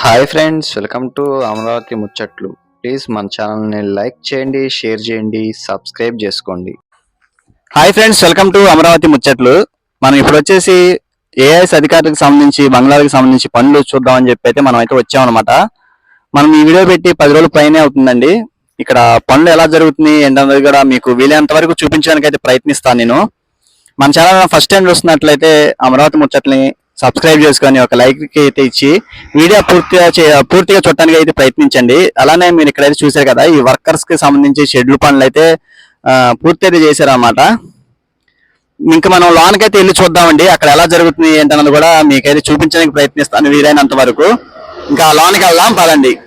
Hi friends welcome to Amaravati ముచ్చట్లు. Please మన ఛానల్ని లైక్ చేయండి షేర్ చేయండి సబ్స్క్రైబ్ చేసుకోండి. Hi friends welcome to Amaravati ముచ్చట్లు. మనం ఇప్పుడు వచ్చేసి ఏఐఎస్ అధికారులకు సంబంధించి బంగ్లాకి సంబంధించి పనులు చూద్దామని చెప్పి అయితే మనం అయితే వచ్చామన్నమాట. మనం ఈ వీడియో పెట్టి పది రోజుల పైనే అవుతుందండి. ఇక్కడ పనులు ఎలా జరుగుతుంది ఏంటన్నది కూడా మీకు వీలైనంత వరకు చూపించడానికి అయితే ప్రయత్నిస్తాను నేను. మన ఛానల్ ఫస్ట్ టైం చూస్తున్నట్లయితే అమరావతి ముచ్చట్ని సబ్స్క్రైబ్ చేసుకొని ఒక లైక్ అయితే ఇచ్చి వీడియో పూర్తిగా చే- పూర్తిగా చూడటానికి అయితే ప్రయత్నించండి. అలానే మీరు ఇక్కడైతే చూశారు కదా ఈ వర్కర్స్కి సంబంధించి షెడ్యూల్ పనులు అయితే పూర్తి అయితే చేశారన్నమాట. ఇంకా మనం లోనకైతే వెళ్ళి చూద్దామండి. అక్కడ ఎలా జరుగుతుంది ఏంటన్నది కూడా మీకైతే చూపించడానికి ప్రయత్నిస్తాను వీలైనంత వరకు. ఇంకా లోనికి వెళ్దాం పదండి.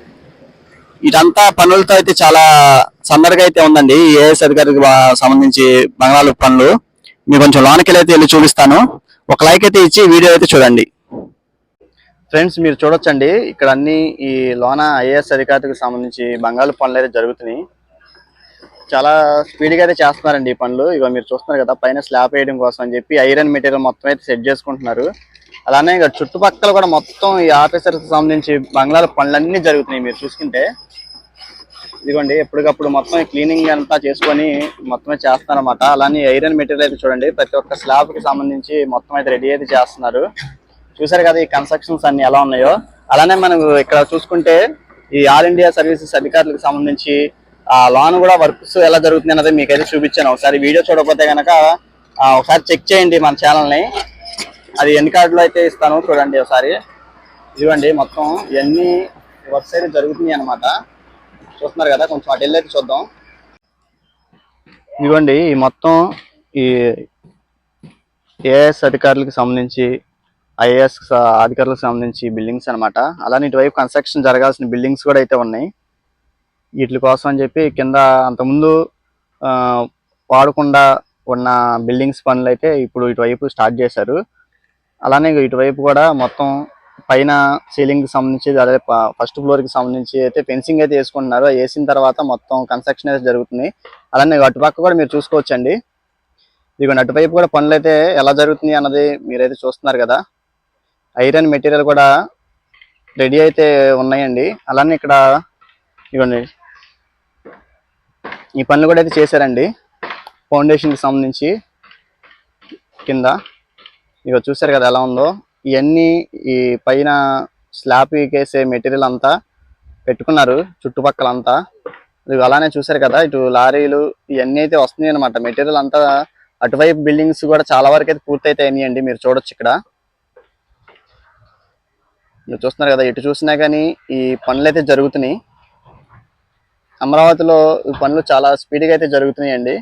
ఇదంతా పనులతో అయితే చాలా సందడిగా అయితే ఉందండి. ఏఎస్ అధికారికి సంబంధించి బంగాళాలు పనులు. మీకు కొంచెం లోనకి అయితే వెళ్ళి చూపిస్తాను. ఒక లైక్ అయితే ఇచ్చి వీడియో అయితే చూడండి. ఫ్రెండ్స్ మీరు చూడొచ్చండి. ఇక్కడ అన్ని ఈ లోన ఐఏఎస్ అధికారికి సంబంధించి బంగాళ పనులు అయితే జరుగుతున్నాయి. చాలా స్పీడ్గా అయితే చేస్తున్నారండి ఈ పనులు. ఇక మీరు చూస్తున్నారు కదా పైన స్లాబ్ వేయడం కోసం అని చెప్పి ఐరన్ మెటీరియల్ మొత్తం అయితే సెట్ చేసుకుంటున్నారు. అలానే ఇక చుట్టుపక్కల కూడా మొత్తం ఈ ఆఫీసర్కి సంబంధించి బంగ్లాల పనులన్నీ జరుగుతున్నాయి మీరు చూసుకుంటే. ఇదిగోండి ఎప్పటికప్పుడు మొత్తం క్లీనింగ్ అంతా చేసుకొని మొత్తమే చేస్తారన్నమాట. అలానే ఐరన్ మెటీరియల్ అయితే చూడండి ప్రతి ఒక్క స్లాబ్కి సంబంధించి మొత్తం అయితే రెడీ అయితే చేస్తున్నారు. చూసారు కదా ఈ కన్స్ట్రక్షన్స్ అన్ని ఎలా ఉన్నాయో? అలానే మనం ఇక్కడ చూసుకుంటే ఈ ఆల్ ఇండియా సర్వీసెస్ అధికారులకు సంబంధించి ఆ లోన్ కూడా వర్క్స్ ఎలా జరుగుతుంది అన్నది మీకైతే చూపించాను. ఒకసారి వీడియో చూడకపోతే కనుక ఒకసారి చెక్ చేయండి మన ఛానల్ని అది ఎన్ని కార్డులో అయితే ఇస్తాను చూడండి ఒకసారి. ఇదిగోండి మొత్తం ఇవన్నీ వర్క్స్ అయితే జరుగుతున్నాయి అన్నమాట చూస్తున్నారు కదా కొంచెం అటు వెళ్ళి చూద్దాం. ఇదిగోండి ఈ మొత్తం ఈ ఏఎస్ అధికారులకు సంబంధించి ఐఏఎస్ అధికారులకు సంబంధించి బిల్డింగ్స్ అన్నమాట. అలానే ఇటువైపు కన్స్ట్రక్షన్ జరగాల్సిన బిల్డింగ్స్ కూడా అయితే ఉన్నాయి. వీటి కోసం అని చెప్పి కింద అంతకుముందు ఆ, వాడకుండా ఉన్న బిల్డింగ్స్ పనులు అయితే ఇప్పుడు ఇటువైపు స్టార్ట్ చేశారు. అలానే ఇటువైపు కూడా మొత్తం పైన సీలింగ్కి సంబంధించి అదే ఫస్ట్ ఫ్లోర్కి సంబంధించి అయితే ఫెన్సింగ్ అయితే వేసుకుంటున్నారు. వేసిన తర్వాత మొత్తం కన్స్ట్రక్షన్ అయితే జరుగుతుంది. అలానే అటుపక్క కూడా మీరు చూసుకోవచ్చండి. ఇదిగోండి అటువైపు కూడా పనులు అయితే ఎలా జరుగుతుంది అన్నది మీరైతే చూస్తున్నారు కదా. ఐరన్ మెటీరియల్ కూడా రెడీ అయితే ఉన్నాయండి. అలానే ఇక్కడ ఇదిగోండి. ఈ పనులు కూడా అయితే చేశారండి. ఫౌండేషన్కి సంబంధించి కింద. ఇక చూసారు కదా ఎలా ఉందో. ఇవన్నీ ఈ పైన స్లాబ్ వేసే మెటీరియల్ అంతా పెట్టుకున్నారు చుట్టుపక్కల అంతా ఇదిగో అలానే చూసారు కదా ఇటు లారీలు ఇవన్నీ అయితే వస్తున్నాయి అనమాట మెటీరియల్ అంతా అటువైపు బిల్డింగ్స్ కూడా చాలా వరకు అయితే పూర్తి అండి మీరు చూడొచ్చు ఇక్కడ. మీరు చూస్తున్నారు కదా ఇటు చూసినా కానీ ఈ పనులు అయితే జరుగుతున్నాయి. అమరావతిలో ఈ పనులు చాలా స్పీడ్గా అయితే జరుగుతున్నాయండి.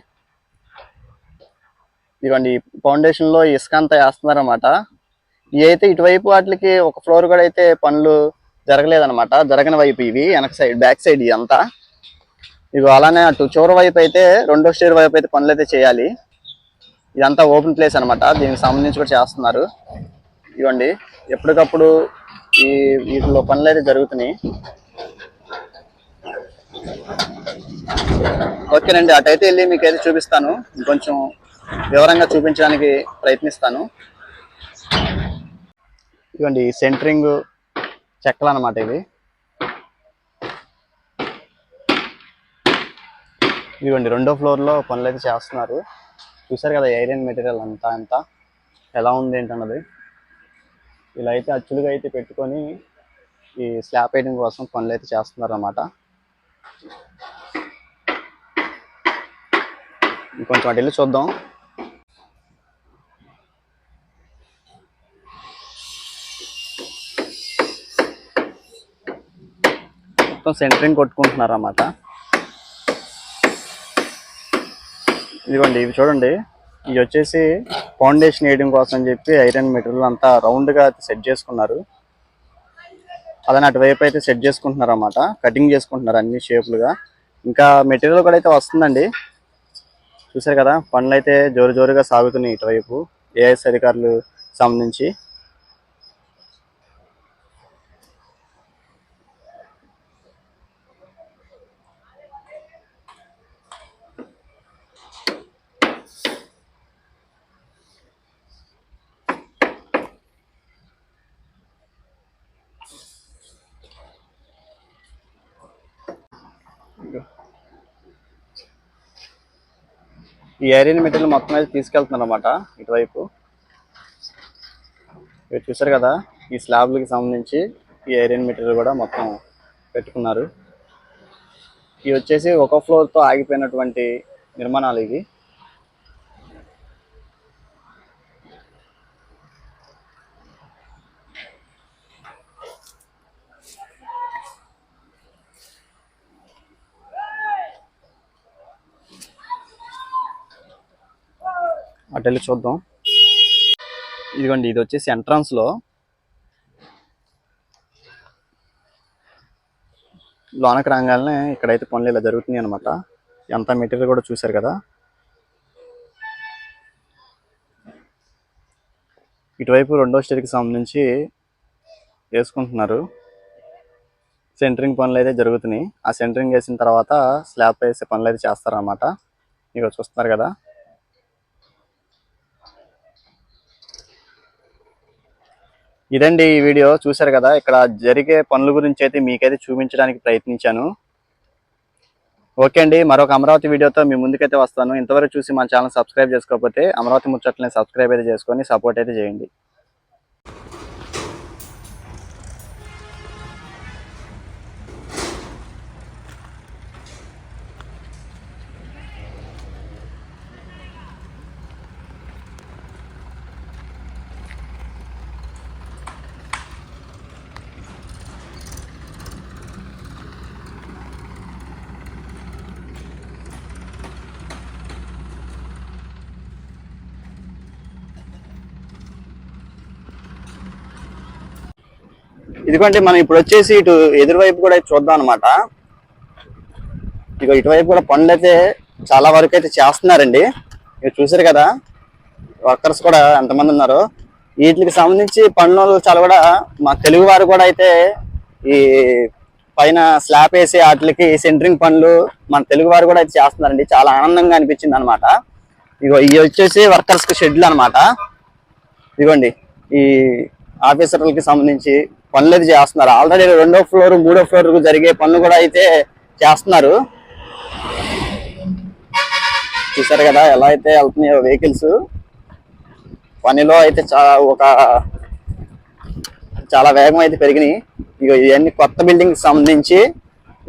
ఇదిగోండి ఫౌండేషన్లో ఇసుక అంతా వేస్తున్నారు అనమాట అయితే ఇటువైపు వాటికి ఒక ఫ్లోర్ కూడా అయితే పనులు జరగలేదనమాట జరగని వైపు ఇవి వెనక సైడ్ బ్యాక్ సైడ్ ఇదంతా. ఇవి అలానే అటు చివరి వైపు అయితే రెండో స్టేర్ వైపు అయితే పనులు అయితే చేయాలి. ఇదంతా ఓపెన్ ప్లేస్ అన్నమాట. దీనికి సంబంధించి కూడా చేస్తున్నారు. ఇవ్వండి ఎప్పటికప్పుడు ఈ వీటిలో పనులు అయితే జరుగుతున్నాయి. ఓకేనండి అటైతే వెళ్ళి మీకు అయితే చూపిస్తాను. ఇంకొంచెం వివరంగా చూపించడానికి ప్రయత్నిస్తాను. ఇవ్వండి సెంటరింగ్ చెక్కలు అన్నమాట ఇవి. ఇదిగోండి రెండో ఫ్లోర్లో పనులు అయితే చేస్తున్నారు. చూసారు కదా ఐరన్ మెటీరియల్ అంతా అంతా ఎలా ఉంది ఏంటన్నది. ఇలా అయితే అచ్చులుగా అయితే పెట్టుకొని ఈ స్లాబ్ వేయడం కోసం పనులు అయితే చేస్తున్నారు అన్నమాట ఇంకొంచెం అటు వెళ్ళి చూద్దాం. మొత్తం సెంటరింగ్ కొట్టుకుంటున్నారు అన్నమాట. ఇదిగోండి ఇవి చూడండి. ఇవి వచ్చేసి ఫౌండేషన్ వేయడం కోసం అని చెప్పి ఐరన్ మెటీరియల్ అంతా రౌండ్గా సెట్ చేసుకున్నారు. అలానే అటువైపు అయితే సెట్ చేసుకుంటున్నారు అన్నమాట. కటింగ్ చేసుకుంటున్నారు అన్ని షేపులుగా ఇంకా మెటీరియల్ కూడా అయితే వస్తుందండి. చూసారు కదా పనులు అయితే జోరు జోరుగా సాగుతున్నాయి ఇటువైపు. ఏఎస్ అధికారులు సంబంధించి. ఈ ఐరన్ మెటీరియల్ మొత్తం అయితే తీసుకెళ్తున్నారు అనమాట ఇటువైపు. ఇవి చూసారు కదా ఈ స్లాబ్లకి సంబంధించి ఈ ఐరన్ మెటీరియల్ కూడా మొత్తం పెట్టుకున్నారు. ఇవి వచ్చేసి ఒక ఫ్లోర్తో ఆగిపోయినటువంటి నిర్మాణాలు ఇవి. అటు వెళ్ళి చూద్దాం. ఇదిగోండి ఇది వచ్చేసి ఎంట్రన్స్లో లోనకి రాగానే ఇక్కడైతే పనులు ఇలా జరుగుతున్నాయి అనమాట ఎంత మెటీరియల్ కూడా చూశారు కదా. ఇటువైపు రెండో స్టేజ్కి సంబంధించి వేసుకుంటున్నారు. సెంటరింగ్ పనులు అయితే జరుగుతున్నాయి. ఆ సెంటరింగ్ వేసిన తర్వాత స్లాబ్ వేసే పనులు అయితే చేస్తారన్నమాట. ఇక చూస్తున్నారు కదా. ఇదండి ఈ వీడియో. చూశారు కదా ఇక్కడ జరిగే పనుల గురించి అయితే మీకైతే చూపించడానికి ప్రయత్నించాను. ఓకే అండి మరొక అమరావతి వీడియోతో మీ ముందుకైతే వస్తాను. ఇంతవరకు చూసి మా ఛానల్ సబ్స్క్రైబ్ చేసుకోకపోతే అమరావతి ముచ్చట్లని సబ్స్క్రైబ్ అయితే చేసుకొని సపోర్ట్ అయితే చేయండి. ఇదిగోండి మనం ఇప్పుడు వచ్చేసి ఇటు ఎదురువైపు కూడా చూద్దాం అనమాట ఇక ఇటువైపు కూడా పనులు అయితే చాలా వరకు అయితే చేస్తున్నారండి. మీరు చూసారు కదా వర్కర్స్ కూడా ఎంతమంది ఉన్నారు. వీటికి సంబంధించి పనులు చాలా కూడా మా తెలుగు వారు కూడా అయితే ఈ పైన స్లాబ్ వేసి వాటికి సెంటరింగ్ పనులు మన తెలుగు వారు కూడా అయితే చేస్తున్నారండి. చాలా ఆనందంగా అనిపించింది అనమాట ఇగో ఇవి వచ్చేసి వర్కర్స్కి షెడ్యూల్ అనమాట ఇదిగోండి ఈ ఆఫీసర్లకి సంబంధించి పనులు అయితే చేస్తున్నారు. ఆల్రెడీ రెండో ఫ్లోర్ మూడో ఫ్లోర్ జరిగే పనులు కూడా అయితే చేస్తున్నారు. చూసారు కదా ఎలా అయితే వెళ్తున్నాయో వెహికల్స్ పనిలో అయితే చాలా ఒక చాలా వేగం అయితే పెరిగినాయి. ఇక ఇవన్నీ కొత్త బిల్డింగ్ సంబంధించి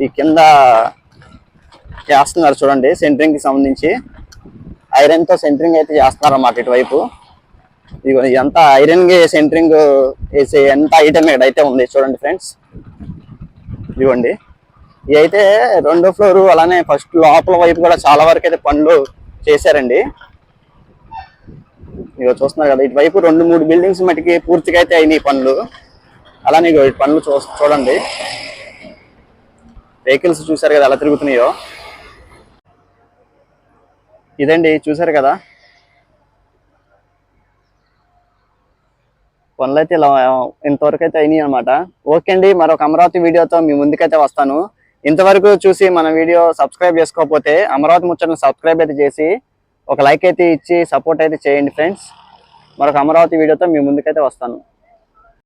ఈ కింద చేస్తున్నారు చూడండి. సెంటరింగ్కి సంబంధించి. ఐరన్తో సెంటరింగ్ అయితే చేస్తున్నారు అన్నమాట ఇటువైపు. ఇదిగో ఇదంతా ఐరన్గా సెంటరింగ్ వేసే ఎంత ఐటమ్ ఇక్కడైతే అయితే ఉంది చూడండి ఫ్రెండ్స్ ఇదిగోండి. ఇవి అయితే రెండో ఫ్లోర్ అలానే ఫస్ట్ లోపల వైపు కూడా చాలా వరకు అయితే పనులు చేశారండి. ఇగో చూస్తున్నారు కదా ఇటువైపు రెండు మూడు బిల్డింగ్స్ మటుకి పూర్తిగా అయితే అయినాయి పనులు. అలానే ఇగో ఈ పనులు చూ చూడండి. వెహికల్స్ చూసారు కదా ఎలా తిరుగుతున్నాయో. ఇదండి చూసారు కదా. పనులు అయితే ఇలా ఇంతవరకు అయితే అయినాయి అనమాట ఓకే అండి మరొక అమరావతి వీడియోతో మీ ముందుకైతే వస్తాను. ఇంతవరకు చూసి మన వీడియో సబ్స్క్రైబ్ చేసుకోకపోతే అమరావతి ముచ్చట్లు సబ్స్క్రైబ్ అయితే చేసి ఒక లైక్ అయితే ఇచ్చి సపోర్ట్ అయితే చేయండి ఫ్రెండ్స్. మరొక అమరావతి వీడియోతో మీ ముందుకైతే వస్తాను.